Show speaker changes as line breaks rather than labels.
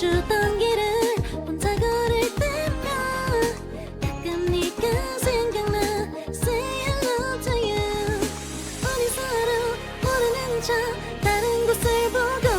주던 길을 혼자 걸을 때면 가끔 네가 생각나. Say hello to you. 우리 서로 모르는 척 다른 곳을 보고